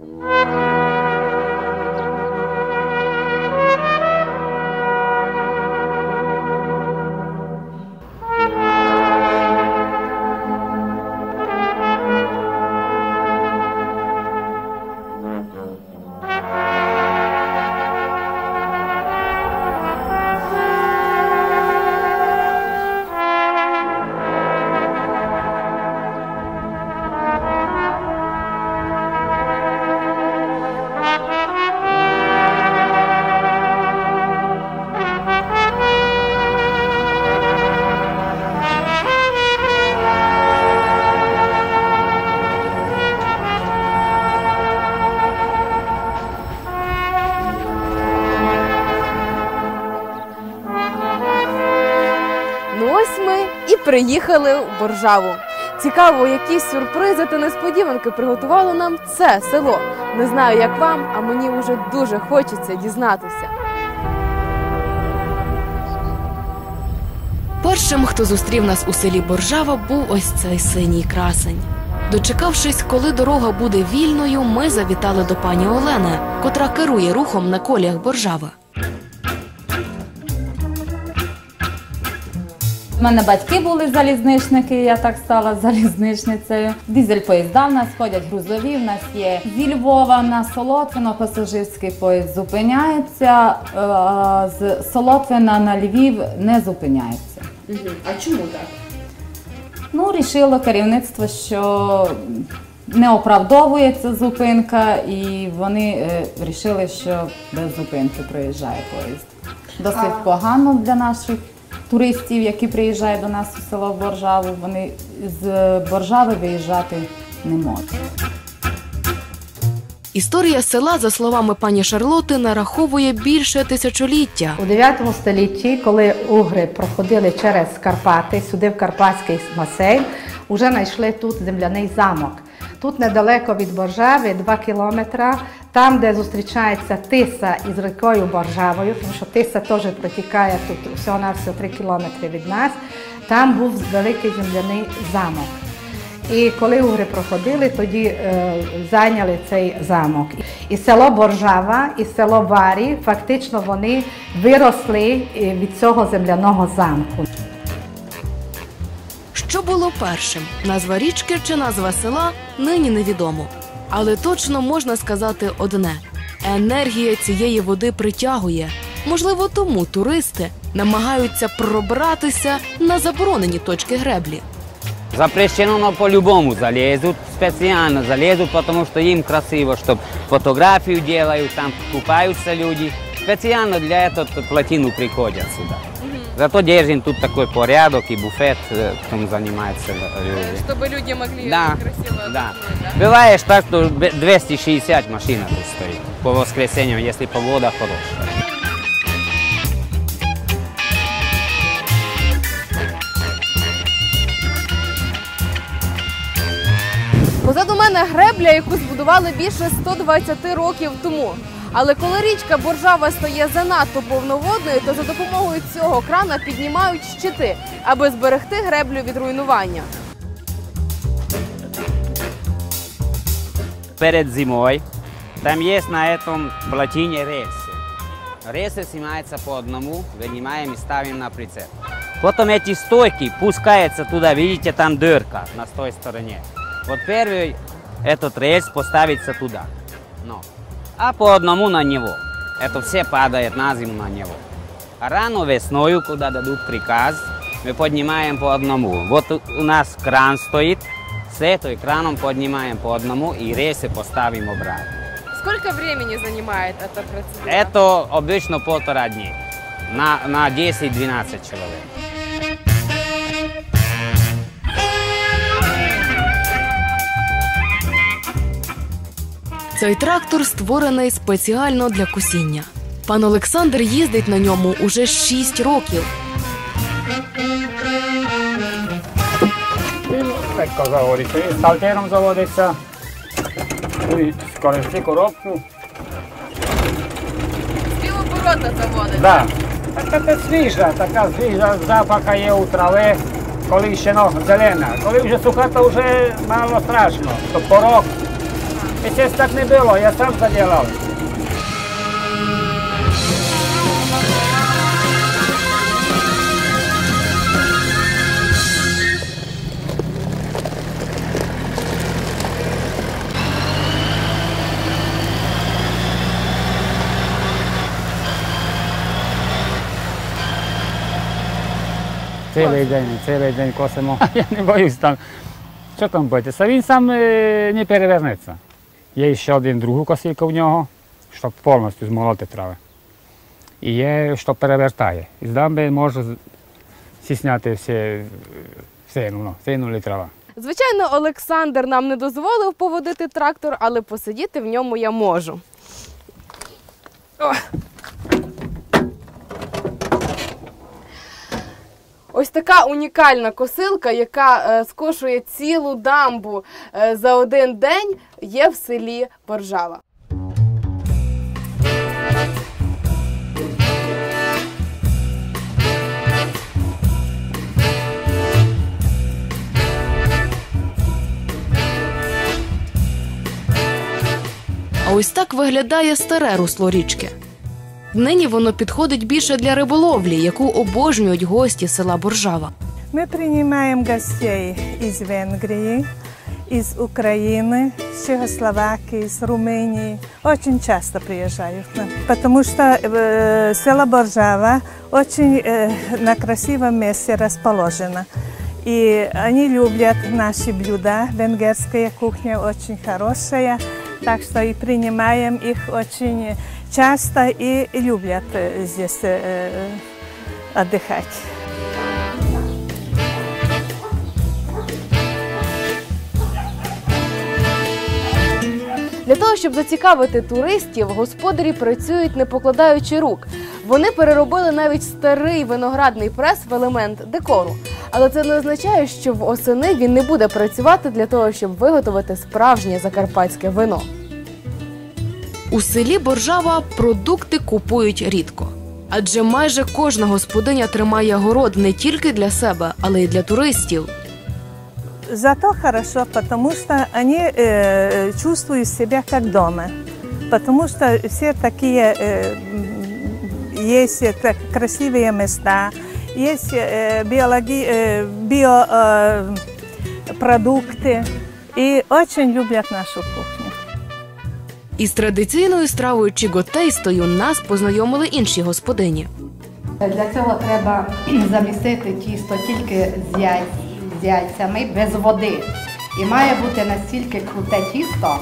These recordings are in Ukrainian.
Mm-hmm. Приїхали у Боржаву. Цікаво, які сюрпризи та несподіванки приготувало нам це село. Не знаю, як вам, а мені вже дуже хочеться дізнатися. Першим, хто зустрів нас у селі Боржава, був ось цей синій красень. Дочекавшись, коли дорога буде вільною, ми завітали до пані Олени, котра керує рухом на коліях Боржави. У мене батьки були залізничники, я так стала залізничницею. Дизель поїзда в нас ходять грузові. В нас є зі Львова на Солотвино пасажирський поїзд зупиняється. е, а З Солотвина на Львів не зупиняється. А чому так? Ну, рішило керівництво, що не оправдовується зупинка, і вони е, рішили, що без зупинки проїжджає поїзд. Досить погано для наших туристів, які приїжджають до нас у село Боржаву. Вони з Боржави виїжджати не можуть. Історія села, за словами пані Шарлоти, нараховує більше тисячоліття. У 9 столітті, коли угри проходили через Карпати, сюди в Карпатський басейн, вже знайшли тут земляний замок. Тут недалеко від Боржави, 2 кілометри, там, де зустрічається Тиса із рікою Боржавою, тому що Тиса теж протікає тут всього на 3 кілометри від нас, там був великий земляний замок. І коли угри проходили, тоді е, зайняли цей замок. І село Боржава, і село Варі, фактично вони виросли е, від цього земляного замку. Що першим? Назва річки чи назва села нині невідомо. Але точно можна сказати одне: енергія цієї води притягує. Можливо, тому туристи намагаються пробратися на заборонені точки греблі. Запрещено, по-любому залезут, специально залезут, потому что им красиво, чтобы фотографию делают, там купаются люди. Специально для этого плотину приходят сюда. Зато держим тут такой порядок и буфет, э, там занимаются люди. Щоб люди могли Да, да. Бывает так, что 260 машин тут стоит по воскресеньям, если погода хорошая. Позаду мене гребля, яку збудували більше 120 років тому. Але коли річка Боржава стає занадто повноводною, то за допомогою цього крана піднімають щити, аби зберегти греблю від руйнування. перед зимой. Там есть на этом плотине рельсы. Рельсы снимаются по одному, вынимаем и ставим на прицеп. Потом эти стойки пускаются туда, видите, там дырка на той стороне. Вот первый этот рельс поставится туда. Но. А по одному на него. Это все падает на зиму на него. А рано весною, куда дадут приказ, мы поднимаем по одному. Вот у у нас кран стоит, с этой краном поднимаем по одному и рельсы поставим обратно. Скільки времени займає ця процедура? Это обычно полтора дня на, на 10-12 человек. Цей трактор створений спеціально для косіння. Пан Олександр їздить на ньому уже 6 років. Він легко заводиться. Він сталтером заводиться. Він скористи коробку. Співоборота заводить. Да. Така це свіжа, така свіжа запаха є у трави, коли ще ну, зелена. Коли вже суха, то вже мало страшно. То порог. І це так не було, я сам заділав. Цілий день, цілий день косимо. Я не боюсь там. Що там боїтися? Він сам е, не перевернеться. Є ще один другу косилку в нього, щоб повністю змолоти трави. І є, що перевертає. І з дамби може сісняти все, все, ну, сину трава. Звичайно, Олександр нам не дозволив поводити трактор, але посидіти в ньому я можу. Ось така унікальна косилка, яка е, скошує цілу дамбу е, за один день, є в селі Боржава. А ось так виглядає старе русло річки. Нині воно підходить більше для риболовлі, яку обожнюють гості села Боржава. Мы принимаем гостей из Венгрии, из Украины, с Чехословакии, из Румынии. Очень часто приезжают к нам, потому что э, село Боржава очень э, на красивом месте расположено. И они любят наши блюда. Венгерская кухня очень хорошая, так что и принимаем их очень часто и любят э, здесь э, отдыхать. Для того, щоб зацікавити туристів, господарі працюють не покладаючи рук. Вони переробили навіть старий виноградний прес в елемент декору. Але це не означає, що в осени він не буде працювати для того, щоб виготовити справжнє закарпатське вино. У селі Боржава продукти купують рідко. Адже майже кожна господиня тримає город не тільки для себе, але й для туристів. Зато хорошо, потому что они э, чувствуют себя как дома. Потому что все такие э, м, есть э, так красивые места, есть э, биологи, э, био, э, продукты и очень любят нашу кухню. Із традиційною стравою чіготейстою нас познайомили інші господині. Для цього треба замісити тісто тільки з, яй... з яйцями без води. І має бути настільки круте тісто,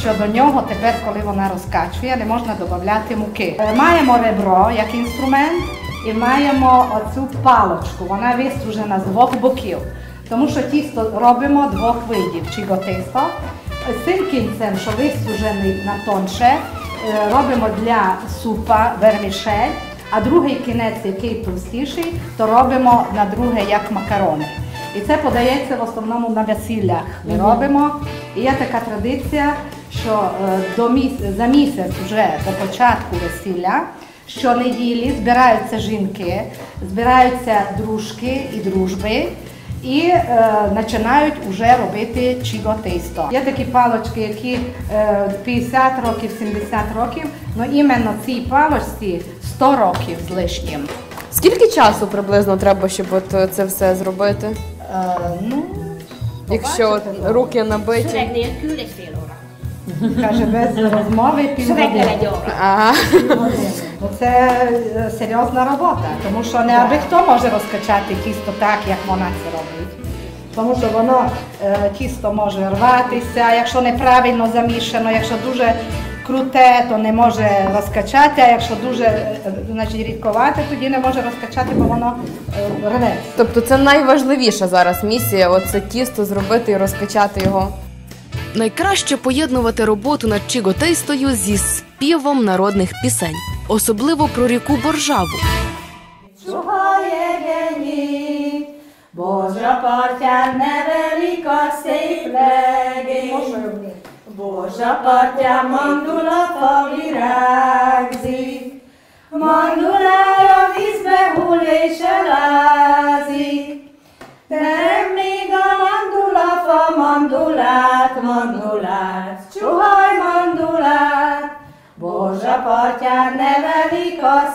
що до нього тепер, коли вона розкачує, не можна додати муки. Е, Маємо ребро як інструмент і маємо оцю палочку. Вона вистружена з двох боків. Тому що тісто робимо двох видів. З цим кінцем, що вистружений на тонше, е, робимо для супа вермішель, а другий кінець, який товстіший, то робимо на друге як макарони. І це подається в основному на весіллях. Ми робимо. І є така традиція, що е, до міс... за місяць вже до початку весілля щонеділі збираються жінки, збираються дружки і дружби. І е, починають вже робити чіго тісто. Є такі палочки, які е, 50 років, 70 років, але іменно цій палочці 100 років з лишнім. Скільки часу приблизно треба, щоб от е, це все зробити? Е, ну, Якщо от руки набиті. Каже, без розмови півгодини. Ага. Ну, Це е, серйозна робота, тому що не аби хто може розкачати тісто так, як вона це робить. Тому що воно е, тісто може рватися, якщо неправильно замішано, якщо дуже круте, то не може розкачати, а якщо дуже е, значить, рідковате, тоді не може розкачати, бо воно рветься. Тобто це найважливіша зараз місія оце тісто зробити і розкачати його. Найкраще поєднувати роботу над чіготейстою зі співом народних пісень, особливо про ріку Боржаву. Boža partján nevelik a szép legény. Boža partján mandula fa virágzik. Mandulája vízbe hull és elázik. Terem még a Boža partján nevelik a.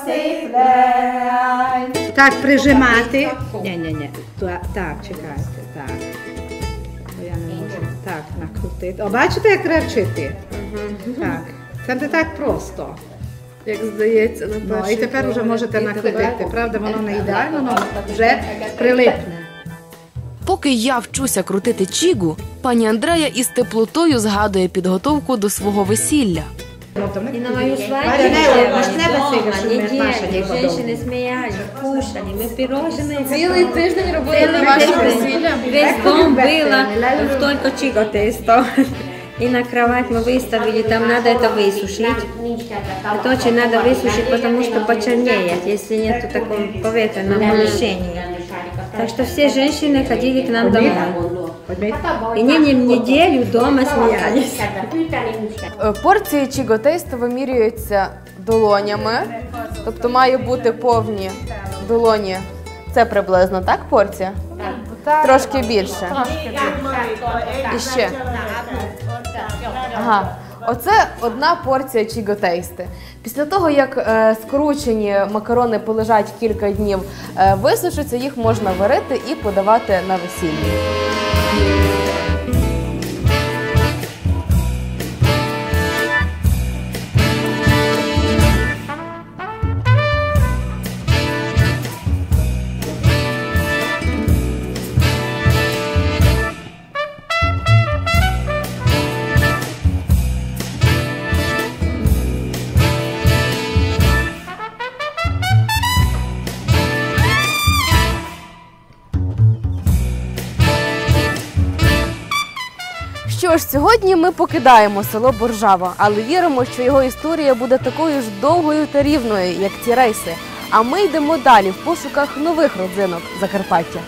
Так, прижимати. Ні, ні, ні. Так, чекайте, так. Бо я не можу так накрутити. О, бачите, як треба вчити? Так. Це не так просто. Як здається, на Ну, і тепер вже можете накрутити. Правда, воно не ідеально, але вже прилипне. Поки я вчуся крутити чігу, пані Андрея із теплотою згадує підготовку до свого весілля. I na moju Варя, не, svadbu ось не doma, веселі, що ми наша nedjelju, діва ženщine smijali, kušali, me pirožene. Цілий тиждень робили Cijeli на ваше tjedan весілля. Već dom bila в только чиго тесто. И на кровать мы выставили, там надо это высушить. Это очень надо высушить, потому что почернеет, если нет в таком поветренном помещении. Так что все женщины ходили к нам домой. И не, не неделю дома смеялись. Е, Порції чіготейства вимірюються долонями, тобто має бути повні долоні. Це приблизно так порція? Трошки більше. І ще. Ага. Оце одна порція чіготейсти. Після того, як е, скручені макарони полежать кілька днів, е, висушаться, їх можна варити і подавати на весілля. Що сьогодні ми покидаємо село Боржава, але віримо, що його історія буде такою ж довгою та рівною, як ці рейси. А ми йдемо далі в пошуках нових родзинок Закарпаття.